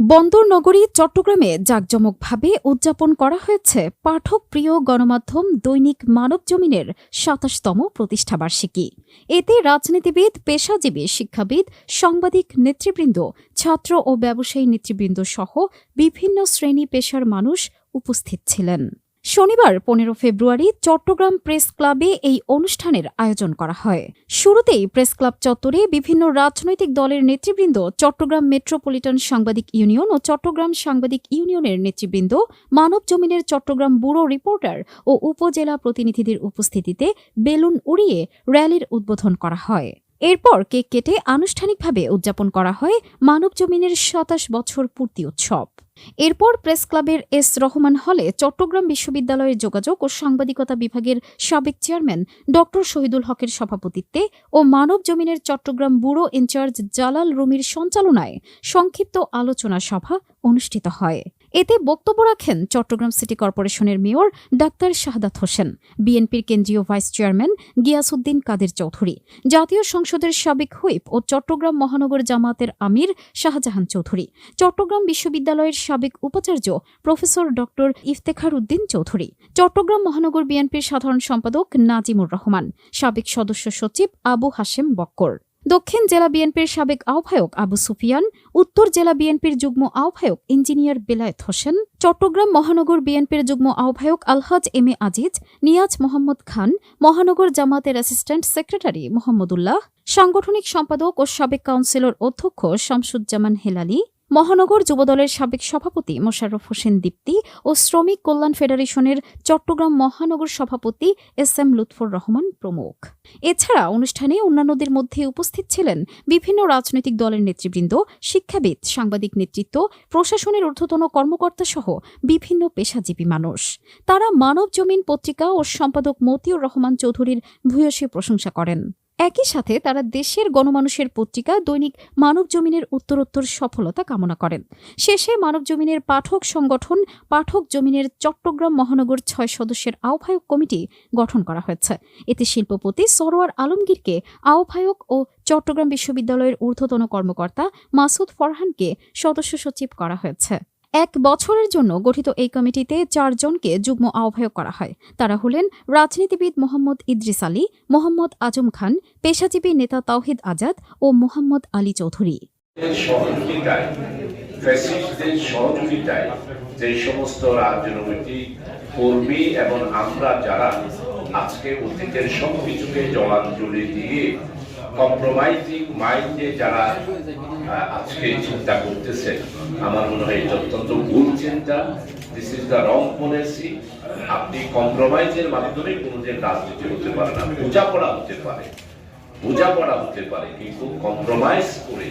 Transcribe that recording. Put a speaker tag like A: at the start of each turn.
A: বন্দর নগরী চট্টগ্রামে জাঁকজমকভাবে উদযাপন করা হয়েছে পাঠক প্রিয় গণমাধ্যম দৈনিক মানব জমিনের সাতাশতম প্রতিষ্ঠাবার্ষিকী এতে রাজনীতিবিদ, পেশাজীবী, শিক্ষাবিদ, সাংবাদিক, নেতৃবৃন্দ, ছাত্র ও ব্যবসায়ী নেতৃবৃন্দ সহ বিভিন্ন শ্রেণি পেশার মানুষ উপস্থিত ছিলেন। শনিবার পনেরো ফেব্রুয়ারি চট্টগ্রাম প্রেস ক্লাবে এই অনুষ্ঠানের আয়োজন করা হয়। শুরুতেই প্রেস ক্লাব চত্বরে বিভিন্ন রাজনৈতিক দলের নেতৃবৃন্দ, চট্টগ্রাম মেট্রোপলিটন সাংবাদিক ইউনিয়ন ও চট্টগ্রাম সাংবাদিক ইউনিয়নের নেতৃবৃন্দ, মানব জমিনের চট্টগ্রাম ব্যুরো রিপোর্টার ও উপজেলা প্রতিনিধিদের উপস্থিতিতে বেলুন উড়িয়ে র্যালির উদ্বোধন করা হয়। এরপর কেক কেটে আনুষ্ঠানিকভাবে উদযাপন করা হয় মানব জমিনের সাতাশ বছর পূর্তি উৎসব। এরপর প্রেস ক্লাবের এস রহমান হলে চট্টগ্রাম বিশ্ববিদ্যালয়ের যোগাযোগ ও সাংবাদিকতা বিভাগের সাবেক চেয়ারম্যান ড শহীদুল হকের সভাপতিত্বে ও মানব জমিনের চট্টগ্রাম ব্যুরো ইনচার্জ জালাল রুমির সঞ্চালনায় সংক্ষিপ্ত আলোচনা সভা অনুষ্ঠিত হয়। এতে বক্তব্য রাখেন চট্টগ্রাম সিটি কর্পোরেশনের মেয়র ডাক্তার শাহাদাত হোসেন, বিএনপির কেন্দ্রীয় ভাইস চেয়ারম্যান গিয়াসউদ্দিন কাদের চৌধুরী, জাতীয় সংসদের সাবেক হুইপ ও চট্টগ্রাম মহানগর জামাতের আমির শাহজাহান চৌধুরী, চট্টগ্রাম বিশ্ববিদ্যালয়ের সাবেক উপাচার্য প্রফেসর ড ইফতেখার উদ্দিন চৌধুরী, চট্টগ্রাম মহানগর বিএনপির সাধারণ সম্পাদক নাজিমুর রহমান, সাবেক সদস্য সচিব আবু হাশেম বক্কর। দক্ষিণ জেলা বিএনপির সাবেক আহ্বায়ক আবু সুফিয়ান, উত্তর জেলা বিএনপির যুগ্ম আহ্বায়ক ইঞ্জিনিয়ার বেলায়েত হোসেন, চট্টগ্রাম মহানগর বিএনপির যুগ্ম আহ্বায়ক আলহাজ এম এ আজিজ, নিয়াজ মোহাম্মদ খান, মহানগর জামাতের অ্যাসিস্ট্যান্ট সেক্রেটারি মোহাম্মদুল্লাহ, সাংগঠনিক সম্পাদক ও সাবেক কাউন্সিলর অধ্যক্ষ শামসুজ্জামান হেলালি মহানগর যুবদলের সাবেক সভাপতি মোশাররফ হোসেন দীপ্তি ও শ্রমিক কল্যাণ ফেডারেশনের চট্টগ্রাম মহানগর সভাপতি এস এম লুৎফর রহমান প্রমুখ। এছাড়া অনুষ্ঠানে অন্যান্যদের মধ্যে উপস্থিত ছিলেন বিভিন্ন রাজনৈতিক দলের নেতৃবৃন্দ, শিক্ষাবিদ, সাংবাদিক নেতৃত্ব, প্রশাসনের ঊর্ধ্বতন কর্মকর্তা সহ বিভিন্ন পেশাজীবী মানুষ। তারা মানব জমিন পত্রিকা ও সম্পাদক মতিউর রহমান চৌধুরীর ভূয়সী প্রশংসা করেন। একই সাথে তারা দেশের গণমানুষের পত্রিকা দৈনিক মানব জমিনের উত্তরোত্তর সফলতা কামনা করেন। শেষে মানব জমিনের পাঠক সংগঠন পাঠক জমিনের চট্টগ্রাম মহানগর ছয় সদস্যের আহ্বায়ক কমিটি গঠন করা হয়েছে। এতে শিল্পপতি সরোয়ার আলমগীরকে আহ্বায়ক ও চট্টগ্রাম বিশ্ববিদ্যালয়ের ঊর্ধ্বতন কর্মকর্তা মাসুদ ফরহানকে সদস্য সচিব করা হয়েছে। এক বছরের জন্য গঠিত এই কমিটিতে চারজনকে যুগ্ম আহ্বায়ক করা হয়। তারা হলেন রাজনীতিবিদ মোহাম্মদ ইদ্রিস আলী, মোহাম্মদ আজম খান, পেশাজীবী নেতা তাওহিদ আজাদ ও মোহাম্মদ আলী চৌধুরী।
B: যে সমস্ত রাজনৈতিক কর্মী এবং আমরা যারা আজকে অতীতের সব কিছুকে জলাঞ্জলি দিয়ে কম্প্রোমাইজিং মাইন্ডে যারা আজকে চিন্তা করতেছে আমার মনে হয় এটা অত্যন্ত ভুল চিন্তা। This is the wrong policy আপনি কম্প্রোমাইজের মাধ্যমে কোনোদিন রাজনীতি হতে পারে না, বোঝাপড়া হতে পারে। বোঝাপড়া হতে পারে, কিন্তু কম্প্রোমাইজ করে